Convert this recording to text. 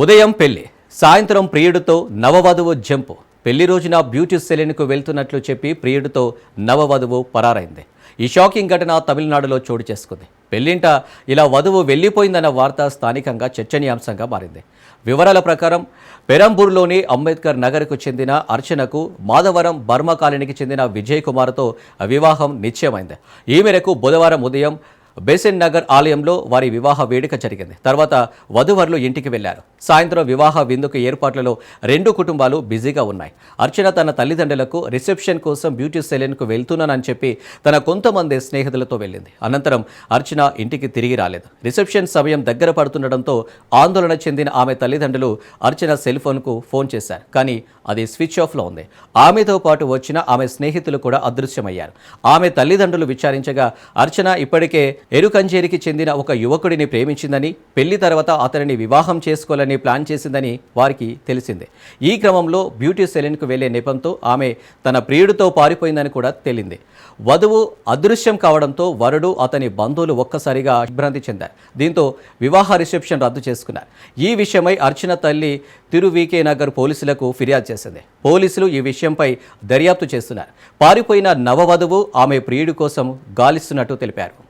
ఉదయం పెళ్ళి సాయంత్రం ప్రియుడితో నవవధువు జంపు. పెళ్ళి రోజున బ్యూటీ సెలూన్కు వెళ్తున్నట్లు చెప్పి ప్రియుడితో నవవధువు పరారైంది. ఈ షాకింగ్ ఘటన తమిళనాడులో చోటు చేసుకుంది. పెళ్ళింట ఇలా వధువు వెళ్ళిపోయిందన్న వార్త స్థానికంగా చర్చనీయాంశంగా మారింది. వివరాల ప్రకారం పెరంబూర్లోని అంబేద్కర్ నగర్కు చెందిన అర్చనకు మాధవరం బర్మ కాలనీకి చెందిన విజయ్ కుమార్తో వివాహం నిశ్చయమైంది. ఈ మేరకు బుధవారం ఉదయం బేసిన్ నగర్ ఆలయంలో వారి వివాహ వేడుక జరిగింది. తర్వాత వధువరులు ఇంటికి వెళ్ళారు. సాయంత్రం వివాహ విందుకు ఏర్పాట్లలో రెండు కుటుంబాలు బిజీగా ఉన్నాయి. అర్చన తన తల్లిదండ్రులకు రిసెప్షన్ కోసం బ్యూటీ సెలూన్కు వెళ్తున్నానని చెప్పి తన కొంతమంది స్నేహితులతో వెళ్ళింది. అనంతరం అర్చన ఇంటికి తిరిగి రాలేదు. రిసెప్షన్ సమయం దగ్గర పడుతుండటంతో ఆందోళన చెందిన ఆమె తల్లిదండ్రులు అర్చన సెల్ ఫోన్కు ఫోన్ చేశారు. కానీ అది స్విచ్ ఆఫ్లో ఉంది. ఆమెతో పాటు వచ్చిన ఆమె స్నేహితులు కూడా అదృశ్యమయ్యారు. ఆమె తల్లిదండ్రులు విచారించగా అర్చన ఇప్పటికే ఎరుకంజేరికి చెందిన ఒక యువకుడిని ప్రేమించిందని పెళ్ళి తర్వాత అతనిని వివాహం చేసుకోవాలని ప్లాన్ చేసిందని వారికి తెలిసిందే. ఈ క్రమంలో బ్యూటీ సెలూన్కు వెళ్ళే నెపంతో ఆమె తన ప్రియుడితో పారిపోయిందని కూడా తేలింది. వధువు అదృశ్యం కావడంతో వరుడు అతని బంధువులు ఒక్కసారిగా విభ్రాంతి చెందారు. దీంతో వివాహ రిసెప్షన్ రద్దు చేసుకున్నారు. ఈ విషయమై అర్చన తల్లి తిరువీకే నగర్ పోలీసులకు ఫిర్యాదు చేసింది. పోలీసులు ఈ విషయంపై దర్యాప్తు చేస్తున్నారు. పారిపోయిన నవవధువు ఆమె ప్రియుడి కోసం గాలిస్తున్నట్టు తెలిపారు.